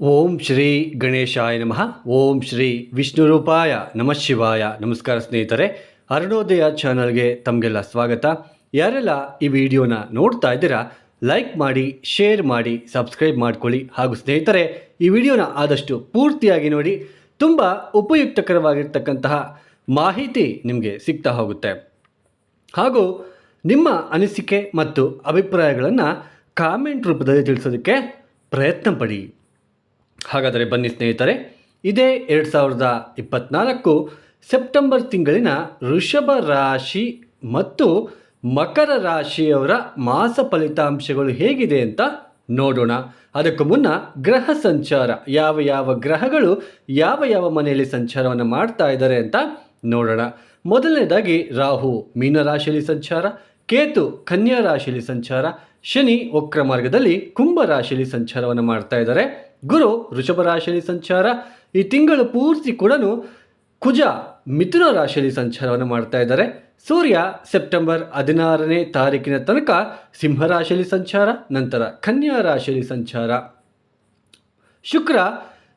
ಓಂ ಶ್ರೀ ಗಣೇಶಾಯ ನಮಃ. ಓಂ ಶ್ರೀ ವಿಷ್ಣುರೂಪಾಯ ನಮಃ ಶಿವಾಯ. ನಮಸ್ಕಾರ ಸ್ನೇಹಿತರೆ, ಅರುಣೋದಯ ಚಾನಲ್ಗೆ ತಮಗೆಲ್ಲ ಸ್ವಾಗತ. ಯಾರೆಲ್ಲ ಈ ವಿಡಿಯೋನ ನೋಡ್ತಾ ಇದ್ದೀರಾ, ಲೈಕ್ ಮಾಡಿ, ಶೇರ್ ಮಾಡಿ, ಸಬ್ಸ್ಕ್ರೈಬ್ ಮಾಡ್ಕೊಳ್ಳಿ. ಹಾಗೂ ಸ್ನೇಹಿತರೆ, ಈ ವಿಡಿಯೋನ ಆದಷ್ಟು ಪೂರ್ತಿಯಾಗಿ ನೋಡಿ, ತುಂಬ ಉಪಯುಕ್ತಕರವಾಗಿರ್ತಕ್ಕಂತಹ ಮಾಹಿತಿ ನಿಮಗೆ ಸಿಗ್ತಾ ಹೋಗುತ್ತೆ. ಹಾಗೂ ನಿಮ್ಮ ಅನಿಸಿಕೆ ಮತ್ತು ಅಭಿಪ್ರಾಯಗಳನ್ನು ಕಾಮೆಂಟ್ ರೂಪದಲ್ಲಿ ತಿಳಿಸೋದಕ್ಕೆ ಪ್ರಯತ್ನ ಪಡಿ. ಹಾಗಾದರೆ ಬನ್ನಿ ಸ್ನೇಹಿತರೆ, ಇದೇ ಎರಡು ಸಾವಿರದ ಇಪ್ಪತ್ತ್ನಾಲ್ಕು ಸೆಪ್ಟೆಂಬರ್ ತಿಂಗಳಿನ ಋಷಭ ರಾಶಿ ಮತ್ತು ಮಕರ ರಾಶಿಯವರ ಮಾಸ ಫಲಿತಾಂಶಗಳು ಹೇಗಿದೆ ಅಂತ ನೋಡೋಣ. ಅದಕ್ಕೂ ಮುನ್ನ ಗ್ರಹ ಸಂಚಾರ, ಯಾವ ಯಾವ ಗ್ರಹಗಳು ಯಾವ ಯಾವ ಮನೆಯಲ್ಲಿ ಸಂಚಾರವನ್ನು ಮಾಡ್ತಾ ಇದ್ದಾರೆ ಅಂತ ನೋಡೋಣ. ಮೊದಲನೇದಾಗಿ ರಾಹು ಮೀನ ರಾಶಿಯಲ್ಲಿ ಸಂಚಾರ, ಕೇತು ಕನ್ಯಾ ರಾಶಿಯಲ್ಲಿ ಸಂಚಾರ, ಶನಿ ವಕ್ರ ಮಾರ್ಗದಲ್ಲಿ ಕುಂಭ ರಾಶಿಯಲ್ಲಿ ಸಂಚಾರವನ್ನು ಮಾಡ್ತಾ ಇದ್ದಾರೆ. ಗುರು ಋಷಭ ರಾಶಿಯಲ್ಲಿ ಸಂಚಾರ, ಈ ತಿಂಗಳು ಪೂರ್ತಿ ಕೂಡ ಕುಜ ಮಿಥುನ ರಾಶಿಯಲ್ಲಿ ಸಂಚಾರವನ್ನು ಮಾಡ್ತಾ ಇದ್ದಾರೆ. ಸೂರ್ಯ ಸೆಪ್ಟೆಂಬರ್ ಹದಿನಾರನೇ ತಾರೀಕಿನ ತನಕ ಸಿಂಹರಾಶಿಯಲ್ಲಿ ಸಂಚಾರ, ನಂತರ ಕನ್ಯಾ ರಾಶಿಯಲ್ಲಿ ಸಂಚಾರ. ಶುಕ್ರ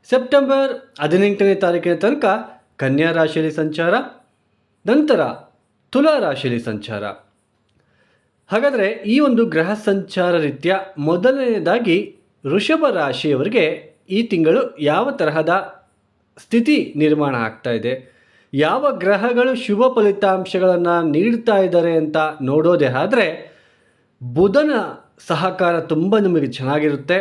ಸೆಪ್ಟೆಂಬರ್ ಹದಿನೆಂಟನೇ ತಾರೀಕಿನ ತನಕ ಕನ್ಯಾ ರಾಶಿಯಲ್ಲಿ ಸಂಚಾರ, ನಂತರ ತುಲಾ ರಾಶಿಯಲ್ಲಿ ಸಂಚಾರ. ಹಾಗಾದರೆ ಈ ಒಂದು ಗ್ರಹ ಸಂಚಾರ ರೀತಿಯ ಮೊದಲನೆಯದಾಗಿ ವೃಷಭ ರಾಶಿಯವರಿಗೆ ಈ ತಿಂಗಳು ಯಾವ ತರಹದ ಸ್ಥಿತಿ ನಿರ್ಮಾಣ ಆಗ್ತಾ ಇದೆ? ಯಾವ ಗ್ರಹಗಳು ಶುಭ ಫಲಿತಾಂಶಗಳನ್ನು ನೀಡ್ತಾ ಇದ್ದಾರೆ ಅಂತ ನೋಡೋದೇ ಆದರೆ ಬುಧನ ಸಹಕಾರ ತುಂಬ ನಿಮಗೆ ಚೆನ್ನಾಗಿರುತ್ತೆ.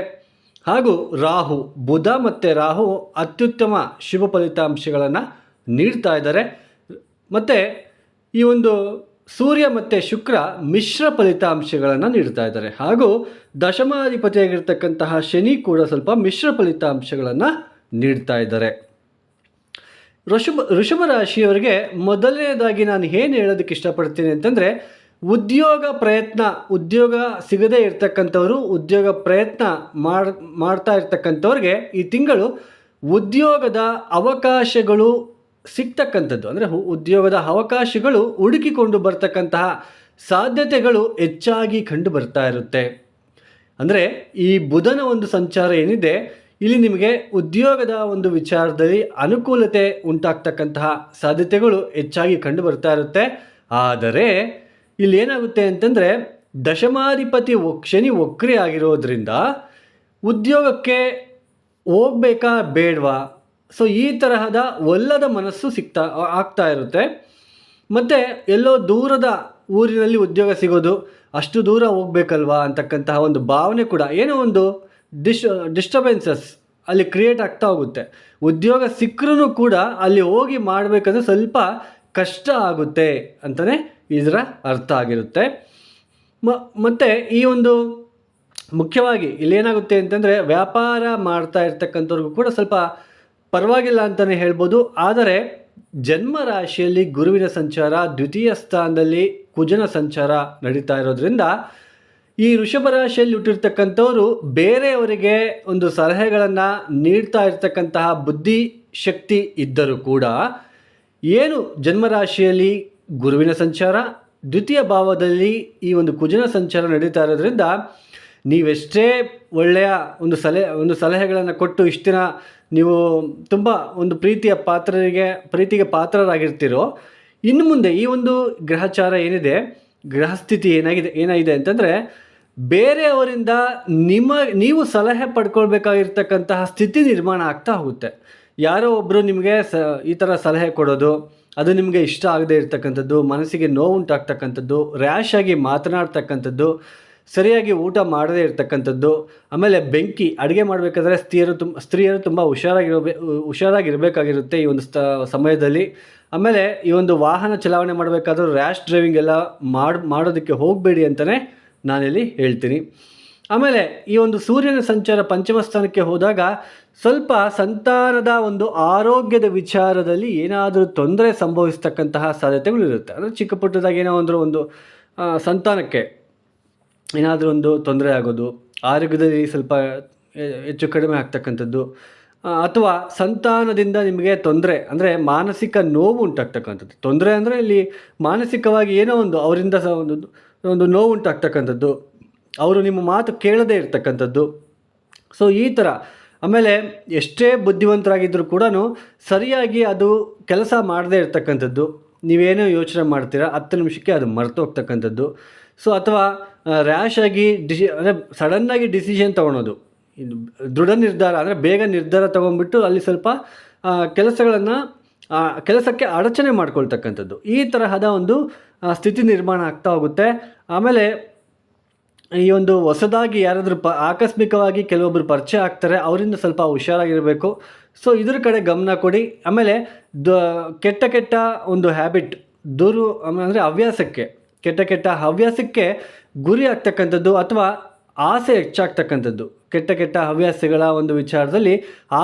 ಹಾಗೂ ರಾಹು, ಬುಧ ಮತ್ತು ರಾಹು ಅತ್ಯುತ್ತಮ ಶುಭ ಫಲಿತಾಂಶಗಳನ್ನು ನೀಡ್ತಾ ಇದ್ದಾರೆ. ಮತ್ತು ಈ ಒಂದು ಸೂರ್ಯ ಮತ್ತು ಶುಕ್ರ ಮಿಶ್ರ ಫಲಿತಾಂಶಗಳನ್ನು ನೀಡ್ತಾ ಇದ್ದಾರೆ. ಹಾಗೂ ದಶಮಾಧಿಪತಿಯಾಗಿರ್ತಕ್ಕಂತಹ ಶನಿ ಕೂಡ ಸ್ವಲ್ಪ ಮಿಶ್ರ ಫಲಿತಾಂಶಗಳನ್ನು ನೀಡ್ತಾ ಇದ್ದಾರೆ. ಋಷಭ ಋಷಭ ರಾಶಿಯವರಿಗೆ ಮೊದಲನೇದಾಗಿ ನಾನು ಏನು ಹೇಳೋದಕ್ಕೆ ಇಷ್ಟಪಡ್ತೀನಿ ಅಂತಂದರೆ, ಉದ್ಯೋಗ ಪ್ರಯತ್ನ, ಉದ್ಯೋಗ ಸಿಗದೇ ಇರತಕ್ಕಂಥವರು ಉದ್ಯೋಗ ಪ್ರಯತ್ನ ಮಾಡ್, ಮಾಡ್ತಾ ಇರ್ತಕ್ಕಂಥವ್ರಿಗೆ ಈ ತಿಂಗಳು ಉದ್ಯೋಗದ ಅವಕಾಶಗಳು ಸಿಗ್ತಕ್ಕಂಥದ್ದು. ಅಂದರೆ ಉದ್ಯೋಗದ ಅವಕಾಶಗಳು ಹುಡುಕಿಕೊಂಡು ಬರ್ತಕ್ಕಂತಹ ಸಾಧ್ಯತೆಗಳು ಹೆಚ್ಚಾಗಿ ಕಂಡು ಬರ್ತಾ ಇರುತ್ತೆ. ಅಂದರೆ ಈ ಬುಧನ ಒಂದು ಸಂಚಾರ ಏನಿದೆ, ಇಲ್ಲಿ ನಿಮಗೆ ಉದ್ಯೋಗದ ಒಂದು ವಿಚಾರದಲ್ಲಿ ಅನುಕೂಲತೆ ಉಂಟಾಗ್ತಕ್ಕಂತಹ ಸಾಧ್ಯತೆಗಳು ಹೆಚ್ಚಾಗಿ ಕಂಡು ಬರ್ತಾ ಇರುತ್ತೆ. ಆದರೆ, ಇಲ್ಲಿ ಏನಾಗುತ್ತೆ ಅಂತಂದರೆ, ದಶಮಾಧಿಪತಿ ಶನಿ ವಕ್ರಿ ಆಗಿರೋದ್ರಿಂದ ಉದ್ಯೋಗಕ್ಕೆ ಹೋಗ್ಬೇಕಾ ಬೇಡವಾ? ಸೊ ಈ ತರಹದ ಒಲ್ಲದ ಮನಸ್ಸು ಸಿಗ್ತಾ ಆಗ್ತಾ ಇರುತ್ತೆ. ಮತ್ತು ಎಲ್ಲೋ ದೂರದ ಊರಿನಲ್ಲಿ ಉದ್ಯೋಗ ಸಿಗೋದು, ಅಷ್ಟು ದೂರ ಹೋಗ್ಬೇಕಲ್ವಾ ಅಂತಕ್ಕಂತಹ ಒಂದು ಭಾವನೆ ಕೂಡ, ಏನೋ ಒಂದು ಡಿಶ್ ಡಿಸ್ಟರ್ಬೆನ್ಸಸ್ ಅಲ್ಲಿ ಕ್ರಿಯೇಟ್ ಆಗ್ತಾ ಹೋಗುತ್ತೆ. ಉದ್ಯೋಗ ಸಿಕ್ಕರೂ ಕೂಡ ಅಲ್ಲಿ ಹೋಗಿ ಮಾಡಬೇಕಂದ್ರೆ ಸ್ವಲ್ಪ ಕಷ್ಟ ಆಗುತ್ತೆ ಅಂತಲೇ ಇದರ ಅರ್ಥ ಆಗಿರುತ್ತೆ. ಮ, ಮತ್ತು ಈ ಒಂದು ಮುಖ್ಯವಾಗಿ ಇಲ್ಲೇನಾಗುತ್ತೆ ಅಂತಂದರೆ ವ್ಯಾಪಾರ ಮಾಡ್ತಾ ಇರ್ತಕ್ಕಂಥವ್ರಿಗೂ ಕೂಡ ಸ್ವಲ್ಪ ಪರವಾಗಿಲ್ಲ ಅಂತಲೇ ಹೇಳ್ಬೋದು. ಆದರೆ ಜನ್ಮ ರಾಶಿಯಲ್ಲಿ ಗುರುವಿನ ಸಂಚಾರ, ದ್ವಿತೀಯ ಸ್ಥಾನದಲ್ಲಿ ಕುಜನ ಸಂಚಾರ ನಡೀತಾ ಇರೋದ್ರಿಂದ ಈ ಋಷಭ ರಾಶಿಯಲ್ಲಿ ಹುಟ್ಟಿರ್ತಕ್ಕಂಥವರು ಬೇರೆಯವರಿಗೆ ಒಂದು ಸಲಹೆಗಳನ್ನು ನೀಡ್ತಾ ಇರ್ತಕ್ಕಂತಹ ಬುದ್ಧಿ ಶಕ್ತಿ ಇದ್ದರೂ ಕೂಡ ಏನು ಜನ್ಮರಾಶಿಯಲ್ಲಿ ಗುರುವಿನ ಸಂಚಾರ, ದ್ವಿತೀಯ ಭಾವದಲ್ಲಿ ಈ ಒಂದು ಕುಜನ ಸಂಚಾರ ನಡೀತಾ ಇರೋದ್ರಿಂದ ನೀವೆಷ್ಟೇ ಒಳ್ಳೆಯ ಒಂದು ಸಲಹೆ ಒಂದು ಸಲಹೆಗಳನ್ನು ಕೊಟ್ಟು ಇಷ್ಟು ನೀವು ತುಂಬ ಒಂದು ಪ್ರೀತಿಯ ಪಾತ್ರರಿಗೆ, ಪ್ರೀತಿಗೆ ಪಾತ್ರರಾಗಿರ್ತೀರೋ, ಇನ್ನು ಮುಂದೆ ಈ ಒಂದು ಗ್ರಹಚಾರ ಏನಿದೆ, ಗ್ರಹಸ್ಥಿತಿ ಏನಾಗಿದೆ ಏನಾಗಿದೆ ಅಂತಂದರೆ, ಬೇರೆಯವರಿಂದ ನಿಮ್ಮ, ನೀವು ಸಲಹೆ ಪಡ್ಕೊಳ್ಬೇಕಾಗಿರ್ತಕ್ಕಂತಹ ಸ್ಥಿತಿ ನಿರ್ಮಾಣ ಆಗ್ತಾ ಹೋಗುತ್ತೆ. ಯಾರೋ ಒಬ್ಬರು ನಿಮಗೆ ಸ, ಈ ಥರ ಸಲಹೆ ಕೊಡೋದು, ಅದು ನಿಮಗೆ ಇಷ್ಟ ಆಗದೆ ಇರತಕ್ಕಂಥದ್ದು, ಮನಸ್ಸಿಗೆ ನೋವುಂಟಾಗ್ತಕ್ಕಂಥದ್ದು ರ್ಯಾಶ್ ಆಗಿ ಮಾತನಾಡ್ತಕ್ಕಂಥದ್ದು ಸರಿಯಾಗಿ ಊಟ ಮಾಡದೇ ಇರತಕ್ಕಂಥದ್ದು, ಆಮೇಲೆ ಬೆಂಕಿ ಅಡುಗೆ ಮಾಡಬೇಕಾದ್ರೆ ಸ್ತ್ರೀಯರು ತುಂಬ ಸ್ತ್ರೀಯರು ತುಂಬ ಹುಷಾರಾಗಿರಬೇ ಹುಷಾರಾಗಿರಬೇಕಾಗಿರುತ್ತೆ ಈ ಒಂದು ಸಮಯದಲ್ಲಿ. ಆಮೇಲೆ ಈ ಒಂದು ವಾಹನ ಚಲಾವಣೆ ಮಾಡಬೇಕಾದ್ರೂ ರ್ಯಾಶ್ ಡ್ರೈವಿಂಗ್ ಎಲ್ಲ ಮಾಡಿ, ಮಾಡೋದಕ್ಕೆ ಹೋಗಬೇಡಿ ಅಂತಲೇ ನಾನಿಲ್ಲಿ ಹೇಳ್ತೀನಿ. ಆಮೇಲೆ ಈ ಒಂದು ಸೂರ್ಯನ ಸಂಚಾರ ಪಂಚಮ ಸ್ಥಾನಕ್ಕೆ ಹೋದಾಗ ಸ್ವಲ್ಪ ಸಂತಾನದ ಒಂದು ಆರೋಗ್ಯದ ವಿಚಾರದಲ್ಲಿ ಏನಾದರೂ ತೊಂದರೆ ಸಂಭವಿಸ್ತಕ್ಕಂತಹ ಸಾಧ್ಯತೆಗಳು ಇರುತ್ತೆ ಅಂದರೆ ಚಿಕ್ಕ ಪುಟ್ಟದಾಗ ಏನೋ ಒಂದು ಸಂತಾನಕ್ಕೆ. ಏನಾದರೂ ಒಂದು ತೊಂದರೆ ಆಗೋದು, ಆರೋಗ್ಯದಲ್ಲಿ ಸ್ವಲ್ಪ ಹೆಚ್ಚು ಕಡಿಮೆ ಆಗ್ತಕ್ಕಂಥದ್ದು ಅಥವಾ ಸಂತಾನದಿಂದ ನಿಮಗೆ ತೊಂದರೆ, ಅಂದರೆ ಮಾನಸಿಕ ನೋವು ಉಂಟಾಗ್ತಕ್ಕಂಥದ್ದು. ತೊಂದರೆ ಅಂದರೆ ಇಲ್ಲಿ ಮಾನಸಿಕವಾಗಿ ಏನೋ ಒಂದು ಅವರಿಂದ ಸಹ ಒಂದು ಒಂದು ನೋವು ಉಂಟಾಗ್ತಕ್ಕಂಥದ್ದು. ಅವರು ನಿಮ್ಮ ಮಾತು ಕೇಳದೇ ಇರ್ತಕ್ಕಂಥದ್ದು. ಸೊ ಈ ಥರ ಆಮೇಲೆ ಎಷ್ಟೇ ಬುದ್ಧಿವಂತರಾಗಿದ್ದರೂ ಕೂಡ ಸರಿಯಾಗಿ ಅದು ಕೆಲಸ ಮಾಡದೇ ಇರ್ತಕ್ಕಂಥದ್ದು. ನೀವೇನೋ ಯೋಚನೆ ಮಾಡ್ತೀರಾ, ಹತ್ತು ನಿಮಿಷಕ್ಕೆ ಅದು ಮರೆತು ಹೋಗ್ತಕ್ಕಂಥದ್ದು. ಸೊ ಅಥವಾ ರ್ಯಾಶ್ ಆಗಿ ಡಿಸಿ ಅಂದರೆ ಸಡನ್ನಾಗಿ ಡಿಸಿಷನ್ ತೊಗೊಳೋದು. ಇದು ದೃಢ ನಿರ್ಧಾರ, ಅಂದರೆ ಬೇಗ ನಿರ್ಧಾರ ತೊಗೊಂಡ್ಬಿಟ್ಟು ಅಲ್ಲಿ ಸ್ವಲ್ಪ ಕೆಲಸಗಳನ್ನು ಕೆಲಸಕ್ಕೆ ಅಡಚಣೆ ಮಾಡ್ಕೊಳ್ತಕ್ಕಂಥದ್ದು. ಈ ತರಹದ ಒಂದು ಸ್ಥಿತಿ ನಿರ್ಮಾಣ ಆಗ್ತಾ ಹೋಗುತ್ತೆ. ಆಮೇಲೆ ಈ ಒಂದು ಹೊಸದಾಗಿ ಯಾರಾದರೂ ಪ ಆಕಸ್ಮಿಕವಾಗಿ ಕೆಲವೊಬ್ಬರು ಪರಿಚಯ ಆಗ್ತಾರೆ, ಅವರಿಂದ ಸ್ವಲ್ಪ ಹುಷಾರಾಗಿರಬೇಕು. ಸೊ ಇದ್ರ ಕಡೆ ಗಮನ ಕೊಡಿ. ಆಮೇಲೆ ದ ಕೆಟ್ಟ ಕೆಟ್ಟ ಒಂದು ಹ್ಯಾಬಿಟ್ ದೂರು ಅಂದರೆ ಹವ್ಯಾಸಕ್ಕೆ. ಕೆಟ್ಟ ಕೆಟ್ಟ ಹವ್ಯಾಸಕ್ಕೆ ಗುರಿ ಆಗ್ತಕ್ಕಂಥದ್ದು ಅಥವಾ ಆಸೆ ಹೆಚ್ಚಾಗ್ತಕ್ಕಂಥದ್ದು. ಕೆಟ್ಟ ಕೆಟ್ಟ ಹವ್ಯಾಸಗಳ ಒಂದು ವಿಚಾರದಲ್ಲಿ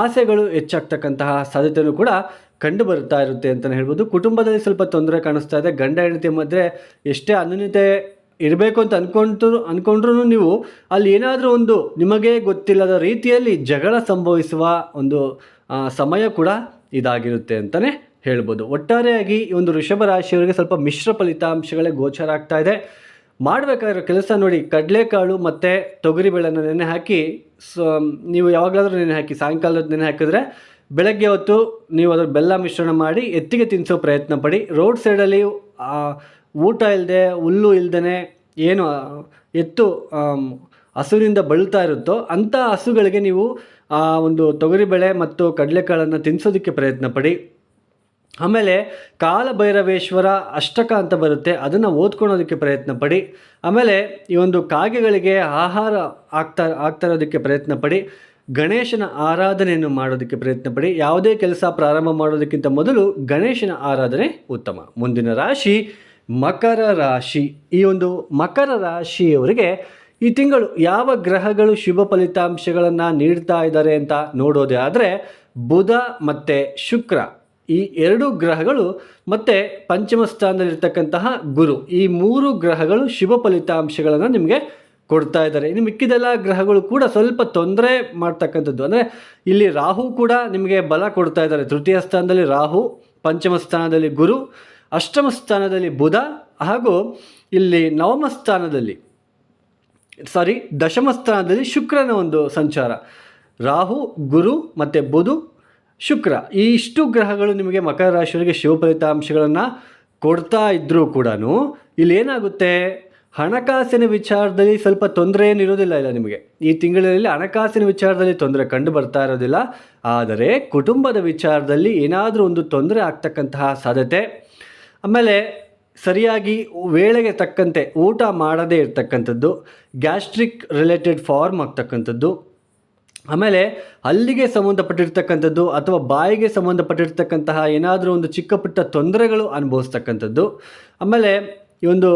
ಆಸೆಗಳು ಹೆಚ್ಚಾಗ್ತಕ್ಕಂತಹ ಸಾಧ್ಯತೆಯೂ ಕೂಡ ಕಂಡು ಬರ್ತಾ ಇರುತ್ತೆ ಅಂತಲೇ ಹೇಳ್ಬೋದು. ಕುಟುಂಬದಲ್ಲಿ ಸ್ವಲ್ಪ ತೊಂದರೆ ಕಾಣಿಸ್ತಾ ಇದೆ. ಗಂಡ, ಹೆಂಡತಿ ಮಧ್ಯೆ ಎಷ್ಟೇ ಅನ್ಯತೆ ಇರಬೇಕು ಅಂತ ಅನ್ಕೊಂಡ್ರು ಅಂದ್ಕೊಂಡ್ರೂ ನೀವು ಅಲ್ಲಿ ಏನಾದರೂ ಒಂದು ನಿಮಗೆ ಗೊತ್ತಿಲ್ಲದ ರೀತಿಯಲ್ಲಿ ಜಗಳ ಸಂಭವಿಸುವ ಒಂದು ಸಮಯ ಕೂಡ ಇದಾಗಿರುತ್ತೆ ಅಂತಲೇ ಹೇಳ್ಬೋದು. ಒಟ್ಟಾರೆಯಾಗಿ ಈ ಒಂದು ಋಷಭ ರಾಶಿಯವರಿಗೆ ಸ್ವಲ್ಪ ಮಿಶ್ರ ಫಲಿತಾಂಶಗಳೇ ಗೋಚರ ಆಗ್ತಾ ಇದೆ. ಮಾಡಬೇಕಾಗಿರೋ ಕೆಲಸ ನೋಡಿ, ಕಡಲೆಕಾಳು ಮತ್ತು ತೊಗರಿಬೇಳೆನ ನೆನೆ ಹಾಕಿ, ಸೊ, ನೀವು ಯಾವಾಗಲಾದರೂ ನೆನೆ ಹಾಕಿ, ಸಾಯಂಕಾಲದ ನೆನೆ ಹಾಕಿದ್ರೆ ಬೆಳಗ್ಗೆ ಹೊತ್ತು ನೀವು ಅದರ ಬೆಲ್ಲ ಮಿಶ್ರಣ ಮಾಡಿ ಎತ್ತಿಗೆ ತಿನ್ನಿಸೋ ಪ್ರಯತ್ನ ಪಡಿ. ರೋಡ್ ಸೈಡಲ್ಲಿ ಊಟ ಇಲ್ಲದೆ ಹುಲ್ಲು ಇಲ್ಲದೇ ಏನು ಎತ್ತು ಹಸುವಿನಿಂದ ಬಳಲ್ತಾ ಇರುತ್ತೋ ಅಂಥ ಹಸುಗಳಿಗೆ ನೀವು ಒಂದು ತೊಗರಿಬೇಳೆ ಮತ್ತು ಕಡಲೆಕಾಳನ್ನು ತಿನ್ನಿಸೋದಕ್ಕೆ ಪ್ರಯತ್ನ ಪಡಿ. ಆಮೇಲೆ ಕಾಲಭೈರವೇಶ್ವರ ಅಷ್ಟಕ ಅಂತ ಬರುತ್ತೆ, ಅದನ್ನು ಓದ್ಕೊಳೋದಕ್ಕೆ ಪ್ರಯತ್ನ ಪಡಿ ಆಮೇಲೆ ಈ ಒಂದು ಕಾಗೆಗಳಿಗೆ ಆಹಾರ ಆಗ್ತಾ ಆಗ್ತಾ ಇರೋದಕ್ಕೆ ಪ್ರಯತ್ನ ಪಡಿ ಗಣೇಶನ ಆರಾಧನೆಯನ್ನು ಮಾಡೋದಕ್ಕೆ ಪ್ರಯತ್ನ ಪಡಿ ಯಾವುದೇ ಕೆಲಸ ಪ್ರಾರಂಭ ಮಾಡೋದಕ್ಕಿಂತ ಮೊದಲು ಗಣೇಶನ ಆರಾಧನೆ ಉತ್ತಮ. ಮುಂದಿನ ರಾಶಿ ಮಕರ ರಾಶಿ. ಈ ಒಂದು ಮಕರ ರಾಶಿಯವರಿಗೆ ಈ ತಿಂಗಳು ಯಾವ ಗ್ರಹಗಳು ಶುಭ ಫಲಿತಾಂಶಗಳನ್ನು ನೀಡ್ತಾ ಇದ್ದಾರೆ ಅಂತ ನೋಡೋದೇ ಆದರೆ ಬುಧ ಮತ್ತು ಶುಕ್ರ ಈ ಎರಡು ಗ್ರಹಗಳು ಮತ್ತು ಪಂಚಮ ಸ್ಥಾನದಲ್ಲಿರ್ತಕ್ಕಂತಹ ಗುರು. ಈ ಮೂರು ಗ್ರಹಗಳು ಶುಭ ಫಲಿತಾಂಶಗಳನ್ನು ನಿಮಗೆ ಕೊಡ್ತಾ ಇದ್ದಾರೆ. ಇನ್ನು ಮಿಕ್ಕಿದೆಲ್ಲ ಗ್ರಹಗಳು ಕೂಡ ಸ್ವಲ್ಪ ತೊಂದರೆ ಮಾಡ್ತಕ್ಕಂಥದ್ದು. ಅಂದರೆ ಇಲ್ಲಿ ರಾಹು ಕೂಡ ನಿಮಗೆ ಬಲ ಕೊಡ್ತಾ ಇದ್ದಾರೆ. ತೃತೀಯ ಸ್ಥಾನದಲ್ಲಿ ರಾಹು, ಪಂಚಮ ಸ್ಥಾನದಲ್ಲಿ ಗುರು, ಅಷ್ಟಮ ಸ್ಥಾನದಲ್ಲಿ ಬುಧ, ಹಾಗೂ ಇಲ್ಲಿ ನವಮ ಸ್ಥಾನದಲ್ಲಿ ಸಾರಿ ದಶಮ ಸ್ಥಾನದಲ್ಲಿ ಶುಕ್ರನ ಒಂದು ಸಂಚಾರ. ರಾಹು, ಗುರು ಮತ್ತು ಬುಧು ಶುಕ್ರ. ಈ ಇಷ್ಟು ಗ್ರಹಗಳು ನಿಮಗೆ ಮಕರ ರಾಶಿಯವರಿಗೆ ಶಿವ ಫಲಿತಾಂಶಗಳನ್ನು ಕೊಡ್ತಾ ಇದ್ದರೂ ಕೂಡ ಇಲ್ಲಿ ಏನಾಗುತ್ತೆ ಹಣಕಾಸಿನ ವಿಚಾರದಲ್ಲಿ ಸ್ವಲ್ಪ ತೊಂದರೆ ಏನಿರೋದಿಲ್ಲ ಇಲ್ಲ ನಿಮಗೆ. ಈ ತಿಂಗಳಲ್ಲಿ ಹಣಕಾಸಿನ ವಿಚಾರದಲ್ಲಿ ತೊಂದರೆ ಕಂಡು ಬರ್ತಾ ಇರೋದಿಲ್ಲ. ಆದರೆ ಕುಟುಂಬದ ವಿಚಾರದಲ್ಲಿ ಏನಾದರೂ ಒಂದು ತೊಂದರೆ ಆಗ್ತಕ್ಕಂತಹ ಸಾಧ್ಯತೆ. ಆಮೇಲೆ ಸರಿಯಾಗಿ ವೇಳೆಗೆ ತಕ್ಕಂತೆ ಊಟ ಮಾಡದೇ ಇರ್ತಕ್ಕಂಥದ್ದು, ಗ್ಯಾಸ್ಟ್ರಿಕ್ ರಿಲೇಟೆಡ್ ಫಾರ್ಮ್ ಆಗ್ತಕ್ಕಂಥದ್ದು ಆಮೇಲೆ ಅಲ್ಲಿಗೆ ಸಂಬಂಧಪಟ್ಟಿರ್ತಕ್ಕಂಥದ್ದು ಅಥವಾ ಬಾಯಿಗೆ ಸಂಬಂಧಪಟ್ಟಿರ್ತಕ್ಕಂತಹ ಏನಾದರೂ ಒಂದು ಚಿಕ್ಕ ಪುಟ್ಟ ತೊಂದರೆಗಳು ಅನುಭವಿಸ್ತಕ್ಕಂಥದ್ದು. ಆಮೇಲೆ ಈ ಒಂದು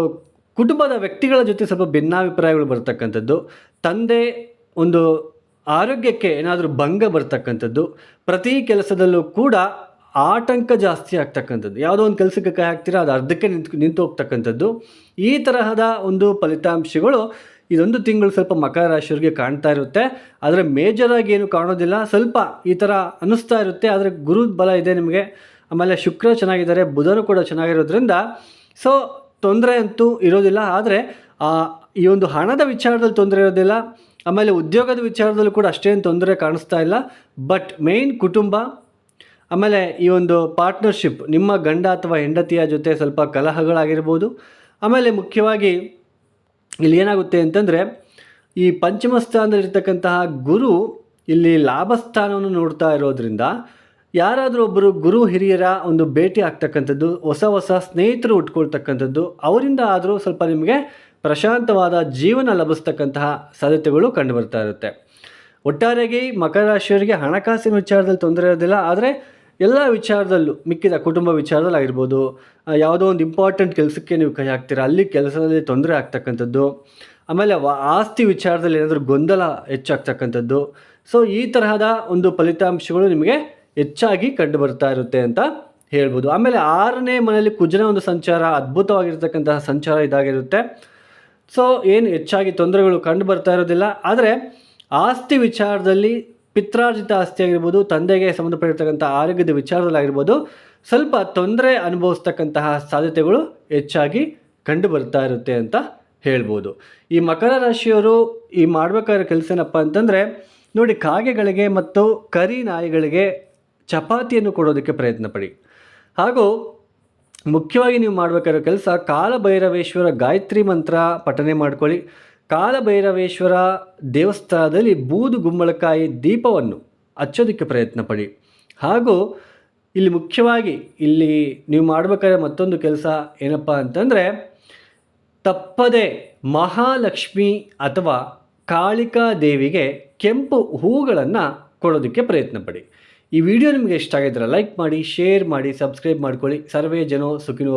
ಕುಟುಂಬದ ವ್ಯಕ್ತಿಗಳ ಜೊತೆ ಸ್ವಲ್ಪ ಭಿನ್ನಾಭಿಪ್ರಾಯಗಳು ಬರ್ತಕ್ಕಂಥದ್ದು. ತಂದೆ ಒಂದು ಆರೋಗ್ಯಕ್ಕೆ ಏನಾದರೂ ಭಂಗ ಬರ್ತಕ್ಕಂಥದ್ದು. ಪ್ರತಿ ಕೆಲಸದಲ್ಲೂ ಕೂಡ ಆಟಂಕ ಜಾಸ್ತಿ ಆಗ್ತಕ್ಕಂಥದ್ದು. ಯಾವುದೋ ಒಂದು ಕೆಲಸಕ್ಕೆ ಕೈ ಹಾಕ್ತೀರಾ, ಅದು ಅರ್ಧಕ್ಕೆ ನಿಂತು ನಿಂತು ಹೋಗ್ತಕ್ಕಂಥದ್ದು ಈ ತರಹದ ಒಂದು ಫಲಿತಾಂಶಗಳು ಇದೊಂದು ತಿಂಗಳು ಸ್ವಲ್ಪ ಮಕರ ರಾಶಿಯವರಿಗೆ ಕಾಣ್ತಾ ಇರುತ್ತೆ. ಆದರೆ ಮೇಜರಾಗಿ ಏನು ಕಾಣೋದಿಲ್ಲ. ಸ್ವಲ್ಪ ಈ ಥರ ಅನ್ನಿಸ್ತಾ ಇರುತ್ತೆ. ಆದರೆ ಗುರು ಬಲ ಇದೆ ನಿಮಗೆ. ಆಮೇಲೆ ಶುಕ್ರ ಚೆನ್ನಾಗಿದ್ದಾರೆ. ಬುಧನು ಕೂಡ ಚೆನ್ನಾಗಿರೋದ್ರಿಂದ ಸೊ ತೊಂದರೆ ಅಂತೂ ಇರೋದಿಲ್ಲ. ಆದರೆ ಈ ಒಂದು ಹಣದ ವಿಚಾರದಲ್ಲಿ ತೊಂದರೆ ಇರೋದಿಲ್ಲ. ಆಮೇಲೆ ಉದ್ಯೋಗದ ವಿಚಾರದಲ್ಲೂ ಕೂಡ ಅಷ್ಟೇನು ತೊಂದರೆ ಕಾಣಿಸ್ತಾ ಇಲ್ಲ. ಬಟ್ ಮೇಯ್ನ್ ಕುಟುಂಬ, ಆಮೇಲೆ ಈ ಒಂದು ಪಾರ್ಟ್ನರ್ಶಿಪ್ ನಿಮ್ಮ ಗಂಡ ಅಥವಾ ಹೆಂಡತಿಯ ಜೊತೆ ಸ್ವಲ್ಪ ಕಲಹಗಳಾಗಿರ್ಬೋದು. ಆಮೇಲೆ ಮುಖ್ಯವಾಗಿ ಇಲ್ಲಿ ಏನಾಗುತ್ತೆ ಅಂತಂದರೆ, ಈ ಪಂಚಮ ಸ್ಥಾನದಲ್ಲಿರ್ತಕ್ಕಂತಹ ಗುರು ಇಲ್ಲಿ ಲಾಭ ಸ್ಥಾನವನ್ನು ನೋಡ್ತಾ ಇರೋದ್ರಿಂದ ಯಾರಾದರೂ ಒಬ್ಬರು ಗುರು ಹಿರಿಯರ ಒಂದು ಭೇಟಿ ಆಗ್ತಕ್ಕಂಥದ್ದು, ಹೊಸ ಹೊಸ ಸ್ನೇಹಿತರು ಉಟ್ಕೊಳ್ತಕ್ಕಂಥದ್ದು, ಅವರಿಂದ ಆದರೂ ಸ್ವಲ್ಪ ನಿಮಗೆ ಪ್ರಶಾಂತವಾದ ಜೀವನ ಲಭಿಸ್ತಕ್ಕಂತಹ ಸಾಧ್ಯತೆಗಳು ಕಂಡುಬರ್ತಾ ಇರುತ್ತೆ. ಒಟ್ಟಾರೆಯಾಗಿ ಮಕರ ರಾಶಿಯವರಿಗೆ ಹಣಕಾಸಿನ ವಿಚಾರದಲ್ಲಿ ತೊಂದರೆ ಇರೋದಿಲ್ಲ, ಆದರೆ ಎಲ್ಲ ವಿಚಾರದಲ್ಲೂ, ಮಿಕ್ಕಿದ ಕುಟುಂಬ ವಿಚಾರದಲ್ಲಿ ಆಗಿರ್ಬೋದು ಯಾವುದೋ ಒಂದು ಇಂಪಾರ್ಟೆಂಟ್ ಕೆಲಸಕ್ಕೆ ನೀವು ಕೈ ಹಾಕ್ತೀರಾ, ಅಲ್ಲಿ ಕೆಲಸದಲ್ಲಿ ತೊಂದರೆ ಆಗ್ತಕ್ಕಂಥದ್ದು, ಆಮೇಲೆ ಆಸ್ತಿ ವಿಚಾರದಲ್ಲಿ ಏನಾದರೂ ಗೊಂದಲ ಹೆಚ್ಚಾಗ್ತಕ್ಕಂಥದ್ದು ಸೊ ಈ ತರಹದ ಒಂದು ಫಲಿತಾಂಶಗಳು ನಿಮಗೆ ಹೆಚ್ಚಾಗಿ ಕಂಡು ಬರ್ತಾ ಇರುತ್ತೆ ಅಂತ ಹೇಳ್ಬೋದು. ಆಮೇಲೆ ಆರನೇ ಮನೆಯಲ್ಲಿ ಕುಜನ ಒಂದು ಸಂಚಾರ ಅದ್ಭುತವಾಗಿರ್ತಕ್ಕಂತಹ ಸಂಚಾರ ಇದಾಗಿರುತ್ತೆ. ಸೊ ಏನು ಹೆಚ್ಚಾಗಿ ತೊಂದರೆಗಳು ಕಂಡು ಬರ್ತಾ ಇರೋದಿಲ್ಲ, ಆದರೆ ಆಸ್ತಿ ವಿಚಾರದಲ್ಲಿ ಪಿತ್ರಾರ್ಜಿತ ಆಸ್ತಿ ಆಗಿರ್ಬೋದು, ತಂದೆಗೆ ಸಂಬಂಧಪಟ್ಟಿರ್ತಕ್ಕಂಥ ಆರೋಗ್ಯದ ವಿಚಾರದಲ್ಲಾಗಿರ್ಬೋದು, ಸ್ವಲ್ಪ ತೊಂದರೆ ಅನುಭವಿಸ್ತಕ್ಕಂತಹ ಸಾಧ್ಯತೆಗಳು ಹೆಚ್ಚಾಗಿ ಕಂಡು ಬರ್ತಾ ಇರುತ್ತೆ ಅಂತ ಹೇಳ್ಬೋದು. ಈ ಮಕರ ರಾಶಿಯವರು ಈ ಮಾಡಬೇಕಾದ ಕೆಲಸ ಏನಪ್ಪ ಅಂತಂದರೆ, ನೋಡಿ ಕಾಗೆಗಳಿಗೆ ಮತ್ತು ಕರಿ ನಾಯಿಗಳಿಗೆ ಚಪಾತಿಯನ್ನು ಕೊಡೋದಕ್ಕೆ ಪ್ರಯತ್ನ ಪಡಿ. ಹಾಗೂ ಮುಖ್ಯವಾಗಿ ನೀವು ಮಾಡಬೇಕಾದ ಕೆಲಸ ಕಾಲಭೈರವೇಶ್ವರ ಗಾಯತ್ರಿ ಮಂತ್ರ ಪಠನೆ ಮಾಡ್ಕೊಳ್ಳಿ. ಕಾಲಭೈರವೇಶ್ವರ ದೇವಸ್ಥಾನದಲ್ಲಿ ಬೂದು ಗುಮ್ಮಳಕಾಯಿ ದೀಪವನ್ನು ಹಚ್ಚೋದಕ್ಕೆ ಪ್ರಯತ್ನ ಪಡಿ. ಹಾಗೂ ಇಲ್ಲಿ ಮುಖ್ಯವಾಗಿ ಇಲ್ಲಿ ನೀವು ಮಾಡಬೇಕಾದ್ರೆ ಮತ್ತೊಂದು ಕೆಲಸ ಏನಪ್ಪ ಅಂತಂದರೆ ತಪ್ಪದೆ ಮಹಾಲಕ್ಷ್ಮಿ ಅಥವಾ ಕಾಳಿಕಾ ದೇವಿಗೆ ಕೆಂಪು ಹೂಗಳನ್ನು ಕೊಡೋದಕ್ಕೆ ಪ್ರಯತ್ನ ಪಡಿ. ಈ ವಿಡಿಯೋ ನಿಮಗೆ ಇಷ್ಟ ಆಗಿದ್ರೆ ಲೈಕ್ ಮಾಡಿ ಶೇರ್ ಮಾಡಿ ಸಬ್ಸ್ಕ್ರೈಬ್ ಮಾಡ್ಕೊಳ್ಳಿ. ಸರ್ವೇ ಜನೋ ಸುಖಿನೋ